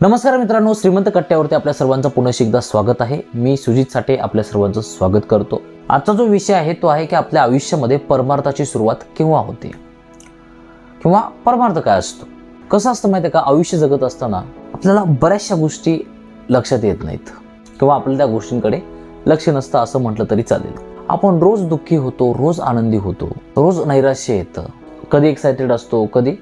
नमस्कार मित्रांनो श्रीमंत कट्ट्यावरती आपल्या सर्वांचं पुन्हा एकदा स्वागत आहे. मी सुजित साठे आपल्या सर्वांचं स्वागत करतो. आजचा जो विषय आहे तो आहे की आपल्या आयुष्यामध्ये परमार्थाची सुरुवात केव्हा होते? किंवा परमार्थ काय असतो? कसं असतं माहिती आहे का? आयुष्य जगत असताना आपल्याला बऱ्याचशा गोष्टी लक्षात येत नाहीत. किंवा आपल्याला त्या गोष्टींकडे लक्ष नसतं असं म्हटलं तरी चालेल. आपण रोज दुःखी होतो रोज आनंदी होतो रोज नैराश्य येतं. कधी एक्सायटेड असतो कधी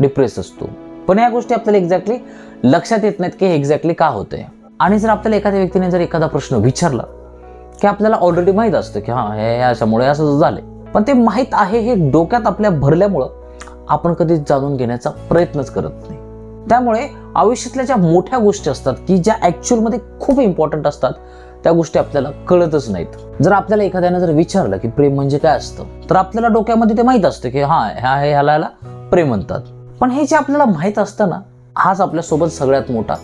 डिप्रेस असतो. पण या गोष्टी आपल्याला एक्झॅक्टली लक्षात येत नाहीत की हे एक्झॅक्टली का होतंय. आणि जर आपल्याला एखाद्या व्यक्तीने जर एखादा प्रश्न विचारला की आपल्याला ऑलरेडी माहीत असतं की हां हे अशामुळे असं झालंय. पण ते माहीत आहे हे डोक्यात आपल्या भरल्यामुळं आपण कधीच जाणून घेण्याचा प्रयत्नच करत नाही. त्यामुळे आयुष्यातल्या ज्या मोठ्या गोष्टी असतात की ज्या ॲक्च्युअलमध्ये खूप इम्पॉर्टंट असतात त्या गोष्टी आपल्याला कळतच नाहीत. जर आपल्याला एखाद्यानं जर विचारलं की प्रेम म्हणजे काय असतं तर आपल्याला डोक्यामध्ये ते माहीत असतं की हां ह्या हे ह्याला ह्याला प्रेम म्हणतात. पण हे जे आपल्याला माहीत असतं ना हाच आपल्यासोबत सगळ्यात मोठा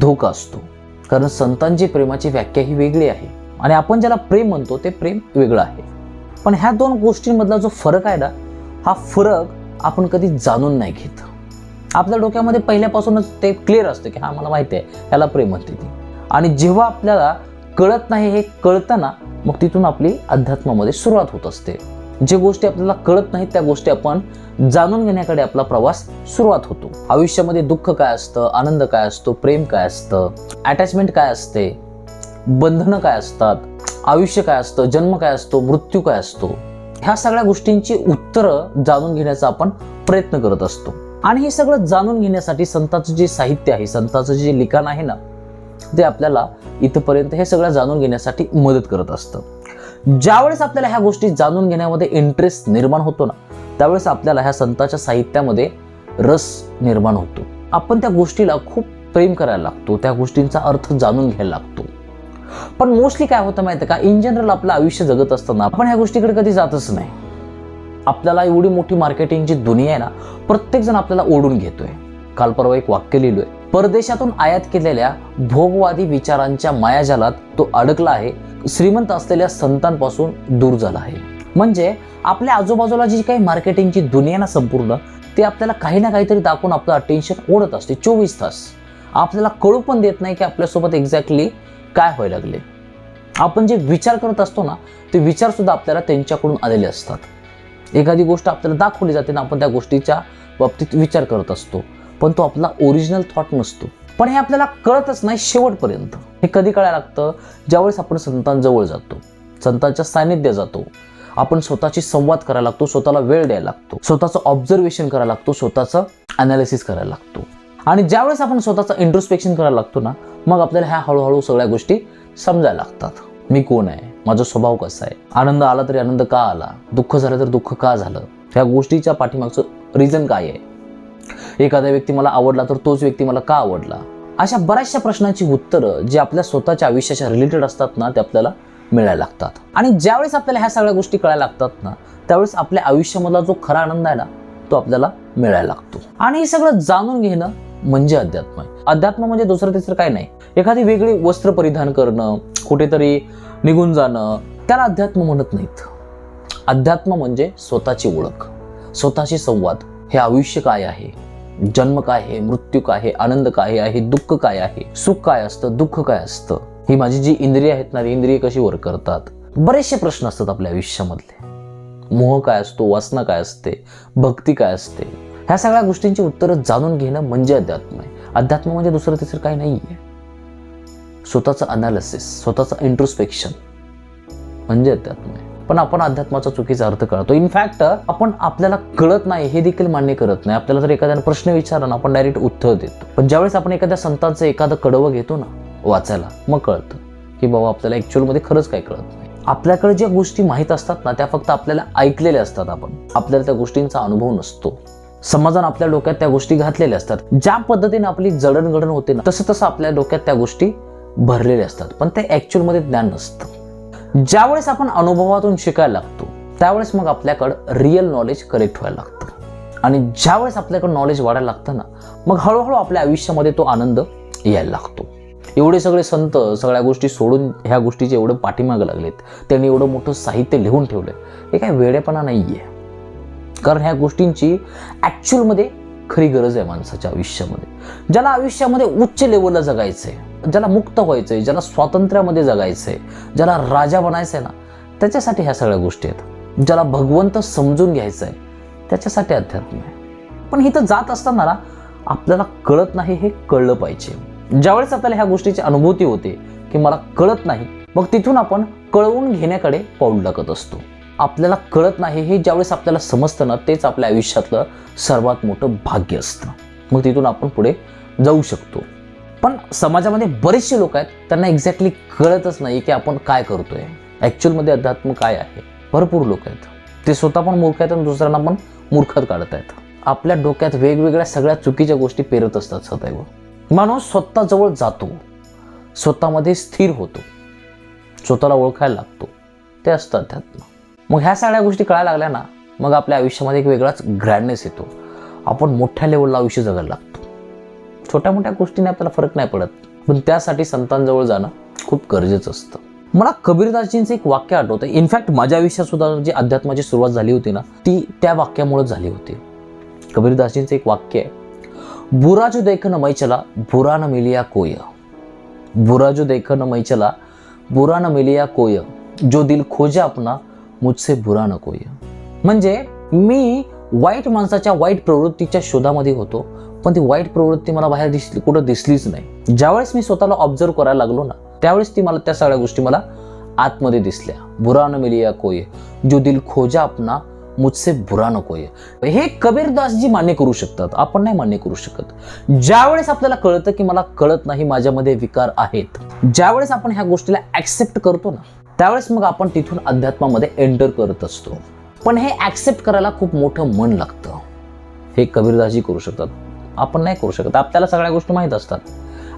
धोका असतो. कारण संतांची प्रेमाची व्याख्या ही वेगळी आहे आणि आपण ज्याला प्रेम म्हणतो ते प्रेम वेगळं आहे. पण ह्या दोन गोष्टींमधला जो फरक आहे ना हा फरक आपण कधी जाणून नाही घेत. आपल्या डोक्यामध्ये पहिल्यापासूनच ते क्लिअर असतं की हा मला माहिती आहे याला प्रेम म्हणते ती. आणि जेव्हा आपल्याला कळत नाही हे कळताना मग तिथून आपली अध्यात्मामध्ये सुरुवात होत असते. जे गोष्टी आपल्याला कळत नाहीत त्या गोष्टी आपण जाणून घेण्याकडे आपला प्रवास सुरुवात होतो. आयुष्यामध्ये दुःख काय असतं आनंद काय असतो प्रेम काय असतं अटॅचमेंट काय असते बंधनं काय असतात आयुष्य काय असतं जन्म काय असतो मृत्यू काय असतो ह्या सगळ्या गोष्टींची उत्तरं जाणून घेण्याचा आपण प्रयत्न करत असतो. आणि हे सगळं जाणून घेण्यासाठी संतांचं जे साहित्य आहे संतांचं जे लिखाण आहे ना ते आपल्याला इथपर्यंत हे सगळं जाणून घेण्यासाठी मदत करत असतं. ज्यावेळेस आपल्याला ह्या गोष्टी जाणून घेण्यामध्ये इंटरेस्ट निर्माण होतो ना त्यावेळेस आपल्याला ह्या संतांच्या साहित्यामध्ये रस निर्माण होतो. आपण त्या गोष्टीला खूप प्रेम करायला लागतो त्या गोष्टींचा अर्थ जाणून घ्यायला लागतो. पण मोस्टली काय होतं माहिती आहे का? इन जनरल आपलं आयुष्य जगत असताना आपण ह्या गोष्टीकडे कधी जातच नाही. आपल्याला एवढी मोठी मार्केटिंगची दुनिया आहे ना प्रत्येकजण आपल्याला ओढून घेतोय. काल परवा एक वाक्य लिहिलोय. परदेशातून आयात केलेल्या भोगवादी विचारांच्या मायाजालात तो अडकला आहे. श्रीमंत असलेल्या संतांपासून दूर झाला आहे. म्हणजे आपल्या आजूबाजूला जी काही मार्केटिंगची दुनिया ना संपूर्ण ते आपल्याला काही ना काहीतरी दाखवून आपलं अटेन्शन ओढत असते. चोवीस तास. आपल्याला कळू पण देत नाही की आपल्यासोबत एक्झॅक्टली काय व्हायला लागले. आपण जे विचार करत असतो ना ते विचार सुद्धा आपल्याला त्यांच्याकडून आलेले असतात. एखादी गोष्ट आपल्याला दाखवली जाते ना आपण त्या गोष्टीच्या बाबतीत विचार करत असतो. पण तो आपला ओरिजिनल थॉट नसतो. पण हे आपल्याला कळतच नाही शेवटपर्यंत. हे कधी कळायला लागतं? ज्यावेळेस आपण संतांजवळ जातो संतांच्या सान्निध्य जातो आपण स्वतःची संवाद करायला लागतो स्वतःला वेळ द्यायला लागतो स्वतःचं ऑब्झर्वेशन करायला लागतो स्वतःचं अनालिसिस करायला लागतो. आणि ज्यावेळेस आपण स्वतःचं इंट्रोस्पेक्शन करायला लागतो ना मग आपल्याला ह्या हळूहळू सगळ्या गोष्टी समजायला लागतात. मी कोण आहे? माझा स्वभाव कसा आहे? आनंद आला तरी आनंद का आला? दुःख झालं तर दुःख का झालं? ह्या गोष्टीच्या पाठीमागचं रिझन काय आहे? एखादा व्यक्ती मला आवडला तर तोच व्यक्ती मला का आवडला? अशा बऱ्याचशा प्रश्नांची उत्तरं जे आपल्या स्वतःच्या आयुष्याच्या रिलेटेड असतात ना ते आपल्याला मिळायला लागतात. आणि ज्यावेळेस आपल्याला ह्या सगळ्या गोष्टी कळायला लागतात ना त्यावेळेस आपल्या आयुष्यामधला जो खरा आनंद आहे ना तो आपल्याला मिळायला लागतो. आणि हे सगळं जाणून घेणं म्हणजे अध्यात्म आहे. अध्यात्म म्हणजे दुसरं तिसरं काय नाही. एखादी वेगळी वस्त्र परिधान करणं कुठेतरी निघून जाणं त्याला अध्यात्म म्हणत नाहीत. अध्यात्म म्हणजे स्वतःची ओळख स्वतःशी संवाद हे आयुष्य काय आहे? जन्म काय आहे? मृत्यू काय आहे? आनंद काय आहे? दुःख काय आहे? सुख काय असतं? दुःख काय असतं? ही माझी जी इंद्रिय आहेत ना इंद्रिय कशी वर्क करतात? बरेचसे प्रश्न असतात आपल्या आयुष्यामधले. मोह काय असतो? वासना काय असते? भक्ती काय असते? ह्या सगळ्या गोष्टींची उत्तरं जाणून घेणं म्हणजे अध्यात्म आहे. अध्यात्म म्हणजे दुसरं तिसरं काही नाही आहे. स्वतःचं अनालिसिस स्वतःचं इंट्रोस्पेक्शन म्हणजे अध्यात्म आहे. पण आपण अध्यात्माचा चुकीचा अर्थ कळतो. इनफॅक्ट आपण आपल्याला कळत नाही हे देखील मान्य करत नाही. आपल्याला जर एखाद्याने प्रश्न विचारला ना आपण डायरेक्ट उत्तर देतो. पण ज्यावेळेस आपण एखाद्या संतांचं एखादं कडवं घेतो ना वाचायला मग कळतं की बाबा आपल्याला ॲक्च्युअलमध्ये खरंच काय कळत नाही. आपल्याकडे ज्या गोष्टी माहीत असतात ना त्या फक्त आपल्याला ऐकलेल्या असतात आपण. आपल्याला त्या गोष्टींचा अनुभव नसतो. समाजानं आपल्या डोक्यात त्या गोष्टी घातलेल्या असतात. ज्या पद्धतीने आपली जडणघडण होते ना तसं तसं आपल्या डोक्यात त्या गोष्टी भरलेल्या असतात. पण ते ॲक्च्युअलमध्ये ज्ञान नसतं. ज्यावेळेस आपण अनुभवातून शिकायला लागतो त्यावेळेस मग आपल्याकडं रिअल नॉलेज करेक्ट व्हायला लागतं. आणि ज्यावेळेस आपल्याकडं नॉलेज वाढायला लागतं ना मग हळूहळू आपल्या आयुष्यामध्ये तो आनंद यायला लागतो. एवढे सगळे संत सगळ्या गोष्टी सोडून ह्या गोष्टीचे एवढे पाठीमागं लागलेत त्यांनी एवढं मोठं साहित्य लिहून ठेवलं हे काय वेडेपणा नाही आहे कारण ह्या गोष्टींची ॲक्च्युअलमध्ये खरी गरज आहे माणसाच्या आयुष्यामध्ये. ज्याला आयुष्यामध्ये उच्च लेवलला जगायचं आहे ज्याला मुक्त व्हायचं आहे ज्याला स्वातंत्र्यामध्ये जगायचं आहे ज्याला राजा बनायचं आहे ना त्याच्यासाठी ह्या सगळ्या गोष्टी आहेत. ज्याला भगवंत समजून घ्यायचं आहे त्याच्यासाठी अध्यात्म आहे. पण इथं जात असताना ना आपल्याला कळत नाही हे कळलं पाहिजे. ज्यावेळेस आपल्याला ह्या गोष्टीची अनुभूती होते की मला कळत नाही मग तिथून आपण कळवून घेण्याकडे पाऊल टाकत असतो. आपल्याला कळत नाही हे ज्यावेळेस आपल्याला समजतं ना तेच आपल्या आयुष्यातलं सर्वात मोठं भाग्य असतं. मग तिथून आपण पुढे जाऊ शकतो. पण समाजामध्ये बरेचसे लोक आहेत त्यांना एक्झॅक्टली कळतच नाही की आपण काय करतोय. ॲक्च्युअलमध्ये अध्यात्म काय आहे? भरपूर लोक आहेत. ते स्वतः पण मूर्ख आहेत आणि दुसऱ्यांना पण मूर्खात काढत आहेत. आपल्या डोक्यात वेगवेगळ्या सगळ्या चुकीच्या गोष्टी पेरत असतात सदैव. माणूस स्वतःजवळ जातो. स्वतःमध्ये स्थिर होतो. स्वतःला ओळखायला लागतो. ते असतं अध्यात्म. मग ह्या सगळ्या गोष्टी कळायला लागल्या ना मग आपल्या आयुष्यामध्ये एक वेगळाच ग्रँडनेस येतो. आपण मोठ्या लेवलला आयुष्य जगायला लागतो. छोट्या मोठ्या गोष्टीने आपल्याला फरक नाही पडत. पण त्यासाठी संतांजवळ जाणं खूप गरजेचं असतं. मला कबीरदासजींचं एक वाक्य आठवतं इनफॅक्ट माझ्या आयुष्यात सुद्धा जी अध्यात्माची सुरुवात झाली होती ना ती त्या वाक्यामुळे झाली होती. कबीरदासजींचं एक वाक्य आहे. बुरा जो देख न मै चला बुरा न मिलिया कोय. बुरा जो देख न मै चला बुरा न मिलिया कोय. जो दिल खोजा अपना मुझसे बुरा न कोय. म्हणजे मी वाईट माणसाच्या वाईट प्रवृत्तीच्या शोधामध्ये होतो. पण ती वाईट प्रवृत्ती मला बाहेर दिसली कुठं दिसलीच नाही. ज्यावेळेस मी स्वतःला ऑब्झर्व करायला लागलो ना त्यावेळेस ती मला त्या सगळ्या गोष्टी मला आतमध्ये दिसल्या. बुरा न मिलिया कोय जो दिल खोजा अपना मुझसे बुरा नको आहे हे कबीरदासजी मान्य करू शकतात आपण नाही मान्य करू शकत. ज्यावेळेस आपल्याला कळतं की मला कळत नाही माझ्यामध्ये विकार आहेत ज्यावेळेस आपण ह्या गोष्टीला ऍक्सेप्ट करतो ना त्यावेळेस मग आपण तिथून अध्यात्मामध्ये एंटर करत असतो. पण हे ऍक्सेप्ट करायला खूप मोठं मन लागतं. हे कबीरदासजी करू शकतात. आपण नाही करू शकत. आपल्याला सगळ्या गोष्टी माहीत असतात.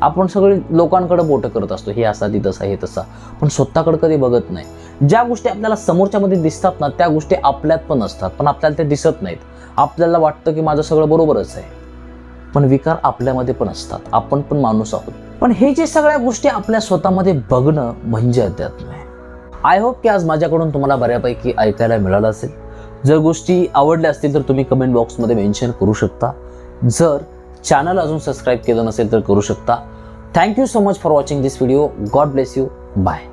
आपण सगळे लोकांकडे बोटं करत असतो. हे असा ती तसा हे तसा. पण स्वतःकडे कधी बघत नाही. ज्या गोष्टी आपल्याला समोरच्यामध्ये दिसतात ना त्या गोष्टी आपल्यात पण असतात. पण आपल्याला त्या दिसत नाहीत. आपल्याला वाटतं की माझं सगळं बरोबरच आहे. पण विकार आपल्यामध्ये पण असतात. आपण पण माणूस आहोत. पण हे जे सगळ्या गोष्टी आपल्या स्वतःमध्ये बघणं म्हणजे अध्यात्म आहे. आय होप की आज माझ्याकडून तुम्हाला बऱ्यापैकी ऐकायला मिळालं असेल. जर गोष्टी आवडल्या असतील तर तुम्ही कमेंट बॉक्समध्ये मेन्शन करू शकता. जर चॅनल अजून सबस्क्राईब केलं नसेल तर करू शकता. Thank you so much for watching this video God bless you bye